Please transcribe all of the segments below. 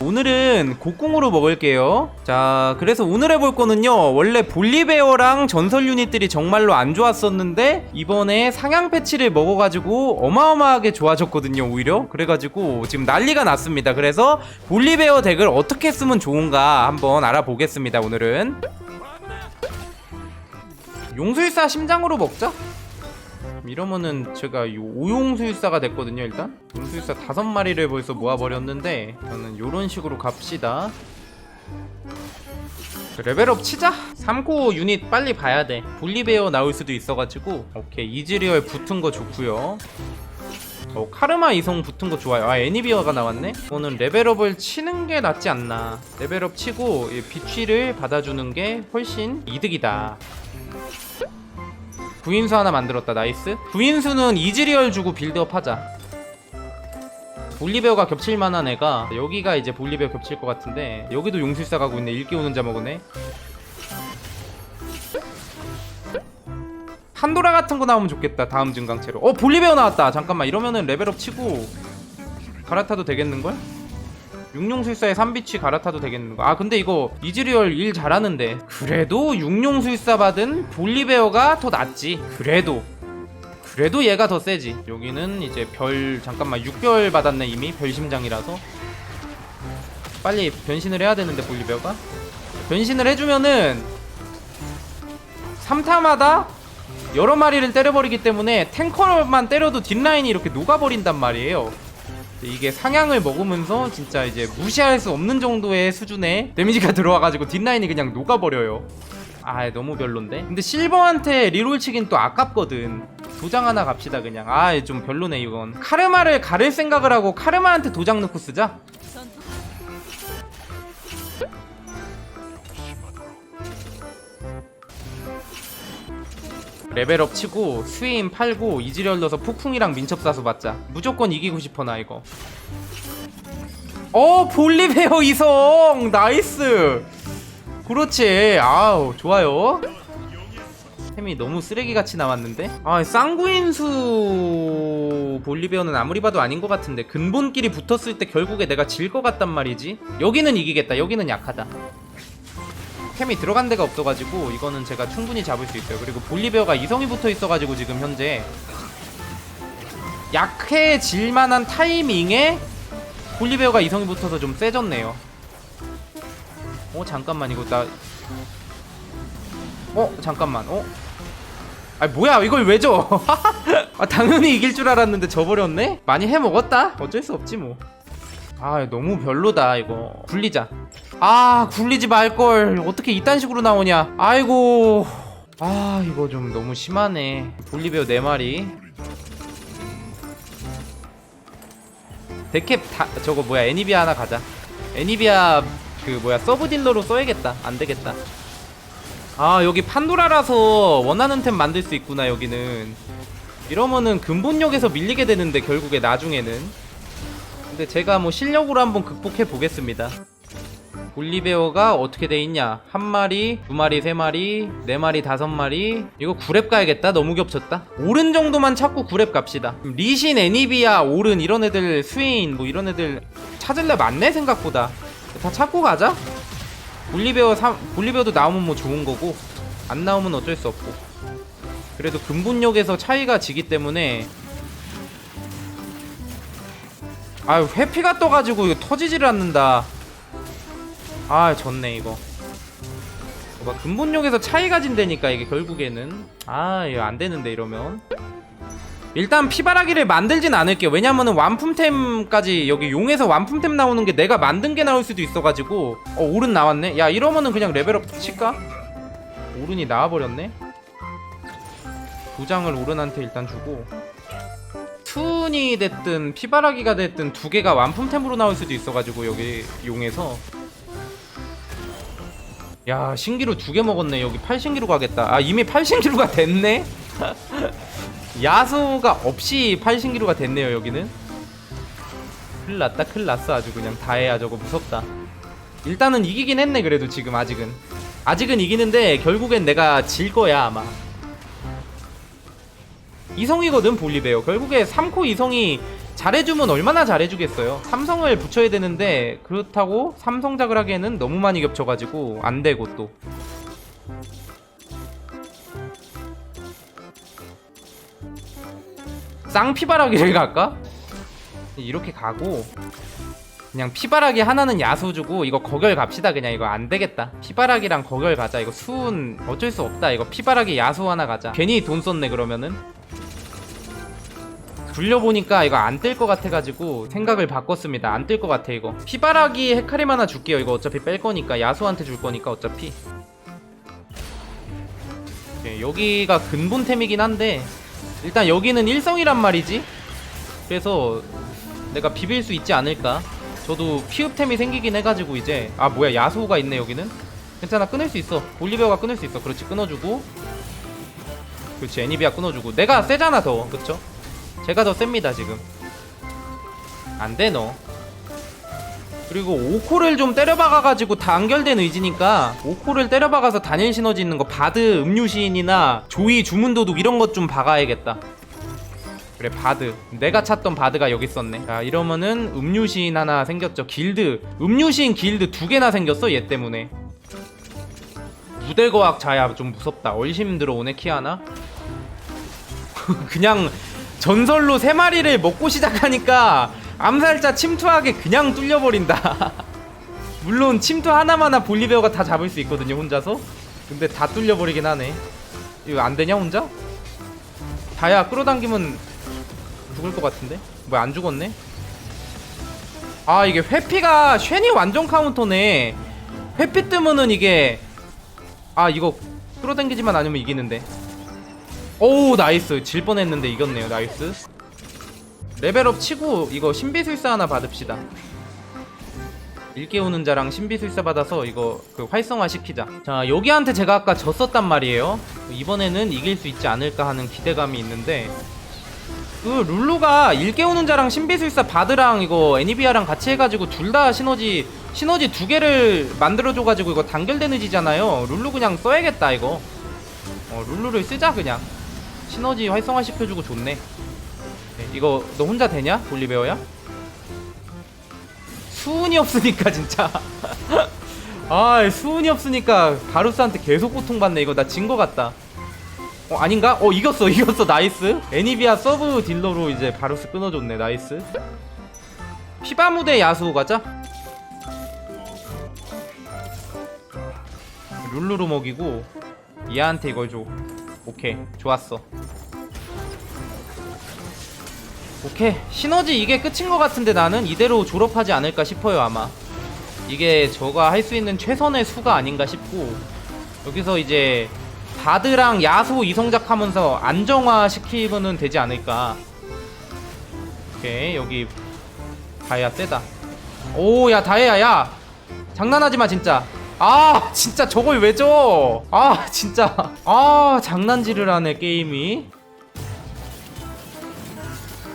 오늘은 곡궁으로 먹을게요. 자 그래서 오늘 해볼 거는요 원래 볼리베어랑 전설 유닛들이 정말로 안 좋았었는데 이번에 상향 패치를 먹어가지고 어마어마하게 좋아졌거든요 오히려. 그래가지고 지금 난리가 났습니다. 그래서 볼리베어 덱을 어떻게 쓰면 좋은가 한번 알아보겠습니다 오늘은. 용술사 심장으로 먹자 이러면은 제가 요 오용술사가 됐거든요 일단. 용술사 다섯 마리를 벌써 모아버렸는데 저는 요런 식으로 갑시다. 레벨업 치자! 3코 유닛 빨리 봐야 돼. 볼리베어 나올 수도 있어가지고. 오케이 이즈리얼 붙은 거 좋고요. 어, 카르마 이성 붙은 거 좋아요. 아 애니비어가 나왔네? 이거는 레벨업을 치는 게 낫지 않나. 레벨업 치고 이 비취를 받아주는 게 훨씬 이득이다 구인수 하나 만들었다 나이스. 구인수는 이즈리얼 주고 빌드업 하자. 볼리베어가 겹칠 만한 애가 여기가 이제 볼리베어 겹칠 것 같은데 여기도 용술사 가고 있네. 일기 오는 자 먹으네 판도라 같은 거 나오면 좋겠다 다음 증강체로. 어 볼리베어 나왔다. 잠깐만 이러면은 레벨업 치고 갈아타도 되겠는걸? 육룡술사의 3비치 갈아타도 되겠는거 아 근데 이거 이즈리얼 일 잘하는데. 그래도 육룡술사 받은 볼리베어가 더 낫지. 그래도. 그래도 얘가 더 세지. 여기는 이제 별 잠깐만 6별 받았네 이미. 별심장이라서. 빨리 변신을 해야 되는데 볼리베어가? 변신을 해주면은 3타마다 여러 마리를 때려버리기 때문에 탱커만 때려도 뒷라인이 이렇게 녹아버린단 말이에요 이게 상향을 먹으면서 진짜 이제 무시할 수 없는 정도의 수준의 데미지가 들어와가지고 뒷라인이 그냥 녹아버려요. 아 너무 별론데? 근데 실버한테 리롤 치긴 또 아깝거든. 도장 하나 갑시다 그냥. 아 좀 별로네 이건. 카르마를 가를 생각을 하고 카르마한테 도장 넣고 쓰자 레벨업 치고 스윙 팔고 이지리얼 넣어서 폭풍이랑 민첩 사수 받자. 무조건 이기고 싶어 나 이거. 어 볼리베어 이성! 나이스! 그렇지. 아우 좋아요. 템이 너무 쓰레기같이 나왔는데? 아 쌍구인수 볼리베어는 아무리 봐도 아닌 것 같은데 근본끼리 붙었을 때 결국에 내가 질 것 같단 말이지? 여기는 이기겠다. 여기는 약하다 템이 들어간 데가 없어가지고 이거는 제가 충분히 잡을 수 있어요 그리고 볼리베어가 이성이 붙어 있어가지고 지금 현재 약해질 만한 타이밍에 볼리베어가 이성이 붙어서 좀 세졌네요 어 잠깐만 이거 나 어? 잠깐만 어? 아 뭐야 이걸 왜 줘? 아 당연히 이길 줄 알았는데 져버렸네? 많이 해먹었다? 어쩔 수 없지 뭐아 너무 별로다 이거 굴리자 아 굴리지 말걸. 어떻게 이딴 식으로 나오냐? 아이고. 아 이거 좀 너무 심하네. 볼리베어 4마리. 데캡 다 저거 뭐야 애니비아 하나 가자. 애니비아 그 뭐야 서브 딜러로 써야겠다. 안되겠다. 아 여기 판도라라서 원하는 템 만들 수 있구나 여기는. 이러면은 근본력에서 밀리게 되는데 결국에 나중에는. 근데 제가 뭐 실력으로 한번 극복해 보겠습니다 볼리베어가 어떻게 돼 있냐? 한 마리 두 마리 세 마리 네 마리 다섯 마리? 이거 구랩 가야겠다? 너무 겹쳤다? 오른 정도만 찾고 구랩 갑시다. 리신 애니비아 오른 이런 애들 스웨인 뭐 이런 애들 찾을래 많네 생각보다. 다 찾고 가자. 볼리베어 사, 볼리베어도 나오면 뭐 좋은 거고 안 나오면 어쩔 수 없고. 그래도 근본력에서 차이가 지기 때문에. 아유 회피가 떠가지고 이거 터지지를 않는다 아 졌네 이거. 막 근본력에서 차이가 진다니까 이게 결국에는. 아 이거 안되는데 이러면. 일단 피바라기를 만들진 않을게요. 왜냐면은 완품템까지 여기 용에서 완품템 나오는 게 내가 만든 게 나올 수도 있어가지고. 어 오른 나왔네? 야 이러면은 그냥 레벨업 칠까? 오른이 나와버렸네? 두 장을 오른한테 일단 주고. 투운이 됐든 피바라기가 됐든 두 개가 완품템으로 나올 수도 있어가지고 여기 용에서 야 신기루 두 개 먹었네. 여기 8신기루 가겠다. 아 이미 8신기루가 됐네? 야수가 없이 8신기루가 됐네요 여기는. 큰일 났다 큰일 났어. 아주 그냥 다해야 저거 무섭다. 일단은 이기긴 했네 그래도 지금 아직은. 아직은 이기는데 결국엔 내가 질 거야 아마. 이성이거든 볼리베어. 결국에 3코 이성이 잘해주면 얼마나 잘해주겠어요? 삼성을 붙여야 되는데 그렇다고 삼성작을 하기에는 너무 많이 겹쳐가지고 안되고 또. 쌍피바라기를 갈까? 이렇게 가고 그냥 피바라기 하나는 야수 주고 이거 거결 갑시다. 그냥 이거 안 되겠다. 피바라기랑 거결 가자. 이거 수은 어쩔 수 없다. 이거 피바라기 야수 하나 가자. 괜히 돈 썼네 그러면은 굴려보니까 이거 안 뜰 것 같아가지고 생각을 바꿨습니다. 안 뜰 것 같아 이거. 피바라기 헤카림 하나 줄게요. 이거 어차피 뺄 거니까 야수한테 줄 거니까 어차피. 오케이, 여기가 근본템이긴 한데 일단 여기는 일성이란 말이지. 그래서 내가 비빌 수 있지 않을까. 저도 피읍템이 생기긴 해가지고 이제 아 뭐야 야수가 있네 여기는? 괜찮아 끊을 수 있어. 볼리베어가 끊을 수 있어. 그렇지 끊어주고. 그렇지 애니비아 끊어주고. 내가 세잖아 더. 그쵸 제가 더 셉니다 지금. 안돼 너. 그리고 5코를 좀 때려박아가지고 단결된 의지니까 5코를 때려박아서 단일 시너지 있는 거 바드 음유시인이나 조이 주문도둑 이런 것 좀 박아야겠다. 그래 바드. 내가 찾던 바드가 여기 있었네. 자 이러면은 음유시인 하나 생겼죠. 길드. 음유시인 길드 두 개나 생겼어 얘 때문에. 무대거학 자야 좀 무섭다. 얼심 들어오네 키아나. 그냥 전설로 세 마리를 먹고 시작하니까 암살자 침투하게 그냥 뚫려버린다 물론 침투 하나마나 볼리베어가 다 잡을 수 있거든요 혼자서 근데 다 뚫려버리긴 하네 이거 안 되냐 혼자? 다야 끌어당기면 죽을 것 같은데? 뭐야 안 죽었네? 아 이게 회피가 쉔이 완전 카운터네 회피 뜨면은 이게 아 이거 끌어당기지만 않으면 이기는데 오 나이스. 질 뻔했는데 이겼네요. 나이스. 레벨업 치고 이거 신비술사 하나 받읍시다. 일깨우는 자랑 신비술사 받아서 이거 그 활성화 시키자. 자 여기한테 제가 아까 졌었단 말이에요. 이번에는 이길 수 있지 않을까 하는 기대감이 있는데 그 룰루가 일깨우는 자랑 신비술사 바드랑 이거 애니비아랑 같이 해가지고 둘 다 시너지 시너지 두 개를 만들어줘가지고 이거 단결된 의지잖아요. 룰루 그냥 써야겠다 이거. 어 룰루를 쓰자 그냥 시너지 활성화 시켜주고 좋네. 네, 이거 너 혼자 되냐 볼리베어야? 수운이 없으니까 진짜. 아 수운이 없으니까 바루스한테 계속 고통받네. 이거 나 진 거 같다. 어 아닌가? 어 이겼어 이겼어. 나이스. 애니비아 서브 딜러로 이제 바루스 끊어줬네. 나이스. 피바무대 야수 가자. 룰루로 먹이고 얘한테 이걸 줘 오케이 좋았어. 오케이 시너지 이게 끝인 것 같은데 나는 이대로 졸업하지 않을까 싶어요 아마. 이게 저가 할 수 있는 최선의 수가 아닌가 싶고 여기서 이제 바드랑 야수 이성작 하면서 안정화 시키면 되지 않을까. 오케이 여기 다이아 세다. 오 야 다이아 야! 장난하지마 진짜 아 진짜 저걸 왜 줘? 아 진짜. 아 장난질을 하네 게임이.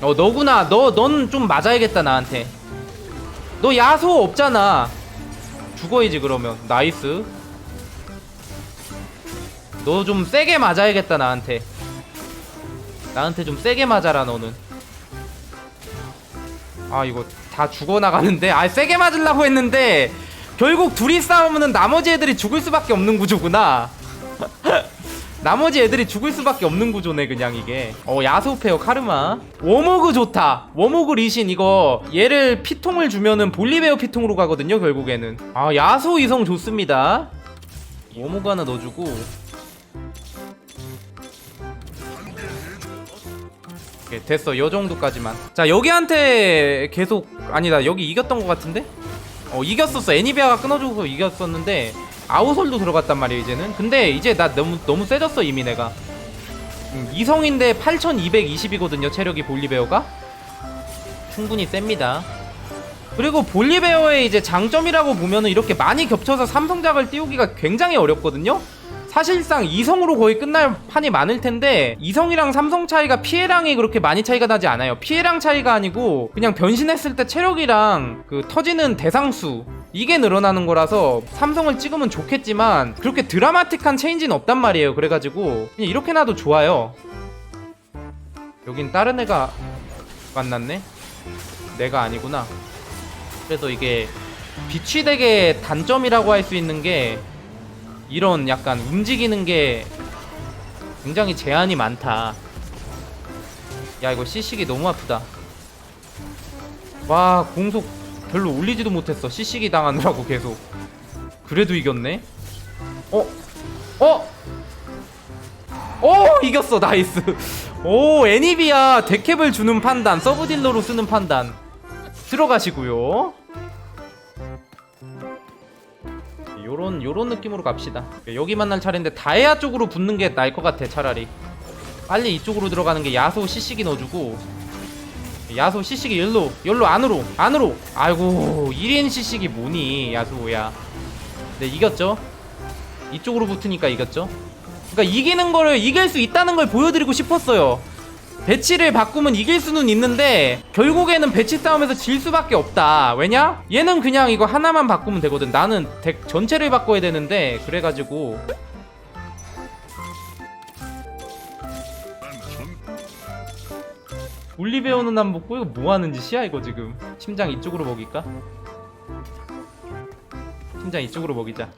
어 너구나. 너 넌 좀 맞아야겠다 나한테. 너 야소 없잖아. 죽어야지 그러면. 나이스. 너 좀 세게 맞아야겠다 나한테. 나한테 좀 세게 맞아라 너는. 아 이거 다 죽어나가는데? 아 세게 맞으려고 했는데 결국 둘이 싸우면은 나머지 애들이 죽을 수밖에 없는 구조구나. 나머지 애들이 죽을 수밖에 없는 구조네 그냥 이게. 어 야소페어 카르마. 워모그 좋다. 워모그 리신 이거 얘를 피통을 주면은 볼리베어 피통으로 가거든요 결국에는. 아 야소 이성 좋습니다. 워모그 하나 넣어주고. 오케이, 됐어. 요 정도까지만. 자 여기한테 계속 아니다. 여기 이겼던 것 같은데 어 이겼었어. 애니비아가 끊어주고 이겼었는데 아우솔도 들어갔단 말이에요 이제는. 근데 이제 나 너무 너무 세졌어 이미 내가. 음, 이성인데 8220이거든요 체력이 볼리베어가. 충분히 셉니다. 그리고 볼리베어의 이제 장점이라고 보면은 이렇게 많이 겹쳐서 삼성작을 띄우기가 굉장히 어렵거든요 사실상 이성으로 거의 끝날 판이 많을 텐데 이성이랑 삼성 차이가 피해량이 그렇게 많이 차이가 나지 않아요. 피해량 차이가 아니고 그냥 변신했을 때 체력이랑 그 터지는 대상수 이게 늘어나는 거라서 삼성을 찍으면 좋겠지만 그렇게 드라마틱한 체인지는 없단 말이에요. 그래가지고 그냥 이렇게 놔도 좋아요. 여긴 다른 애가 만났네. 내가 아니구나 그래서 이게 비취덱의 단점이라고 할 수 있는 게 이런 약간 움직이는 게 굉장히 제한이 많다. 야 이거 CC기 너무 아프다. 와 공속 별로 올리지도 못했어. CC기 당하느라고 계속. 그래도 이겼네? 어? 어? 오 이겼어. 나이스. 오 애니비아 데캡을 주는 판단 서브딜러로 쓰는 판단. 들어가시고요 요런 요런 느낌으로 갑시다. 여기 만날 차례인데 다이아 쪽으로 붙는 게 나을 것 같아 차라리. 빨리 이쪽으로 들어가는 게 야소 시식이 넣어주고. 야소 시식이 열로 열로 안으로 안으로. 아이고 1인 시식이 뭐니 야소야. 네 이겼죠? 이쪽으로 붙으니까 이겼죠? 그러니까 이기는 거를 이길 수 있다는 걸 보여드리고 싶었어요 배치를 바꾸면 이길 수는 있는데 결국에는 배치 싸움에서 질 수밖에 없다. 왜냐? 얘는 그냥 이거 하나만 바꾸면 되거든. 나는 덱 전체를 바꿔야 되는데 그래가지고. 올리베어는 안 먹고 이거 뭐 하는 짓이야 이거 지금. 심장 이쪽으로 먹일까? 심장 이쪽으로 먹이자.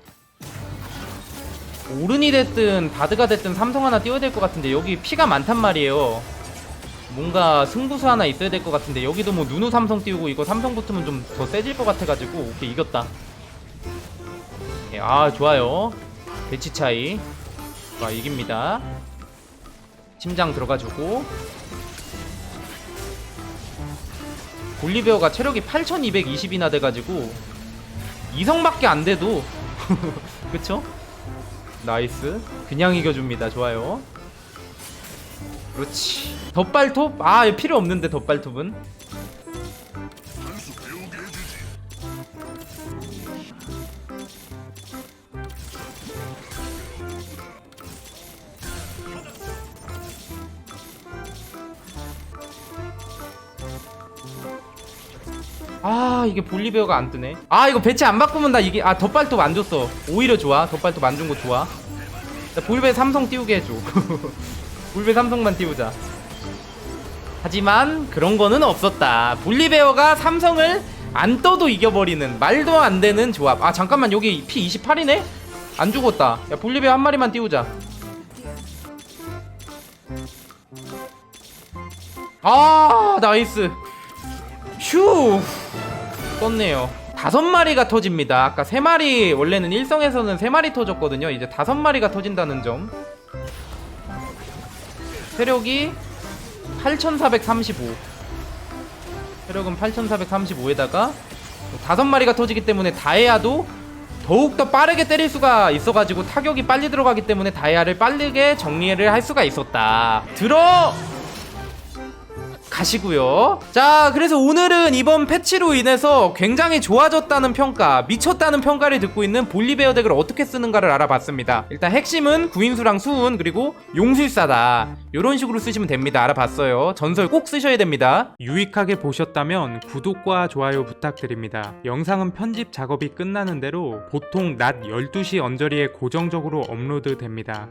오른이 됐든 바드가 됐든 삼성 하나 띄워야 될 것 같은데 여기 피가 많단 말이에요 뭔가 승부수 하나 있어야 될 것 같은데 여기도 뭐 누누 삼성 띄우고 이거 삼성 붙으면 좀 더 세질 것 같아가지고 오케이 이겼다. 예, 아 좋아요. 배치 차이. 와 이깁니다. 심장 들어가주고. 볼리베어가 체력이 8220이나 돼가지고 이성밖에 안 돼도. 그쵸? 나이스. 그냥 이겨줍니다. 좋아요 그렇지. 덧발톱? 아 필요 없는데 덧발톱은. 아 이게 볼리베어가 안 뜨네. 아 이거 배치 안 바꾸면 나 이게 아 덧발톱 안 줬어. 오히려 좋아. 덧발톱 안 준 거 좋아. 나 볼베 삼성 띄우게 해줘 볼베 삼성만 띄우자. 하지만 그런 거는 없었다. 볼리베어가 삼성을 안 떠도 이겨버리는 말도 안 되는 조합. 아 잠깐만 여기 P 28이네? 안 죽었다. 야 볼리베어 한 마리만 띄우자. 아 나이스. 휴 떴네요. 다섯 마리가 터집니다. 아까 세 마리 원래는 일성에서는 세 마리 터졌거든요. 이제 다섯 마리가 터진다는 점 세력이 8435 세력은 8435에다가 다섯 마리가 터지기 때문에 다이아도 더욱더 빠르게 때릴 수가 있어가지고 타격이 빨리 들어가기 때문에 다이아를 빠르게 정리를 할 수가 있었다. 들어 가시고요. 자, 그래서 오늘은 이번 패치로 인해서 굉장히 좋아졌다는 평가, 미쳤다는 평가를 듣고 있는 볼리베어 덱을 어떻게 쓰는가를 알아봤습니다. 일단 핵심은 구인수랑 수운 그리고 용술사다. 이런 식으로 쓰시면 됩니다. 알아봤어요. 전설 꼭 쓰셔야 됩니다. 유익하게 보셨다면 구독과 좋아요 부탁드립니다. 영상은 편집 작업이 끝나는 대로 보통 낮 12시 언저리에 고정적으로 업로드 됩니다.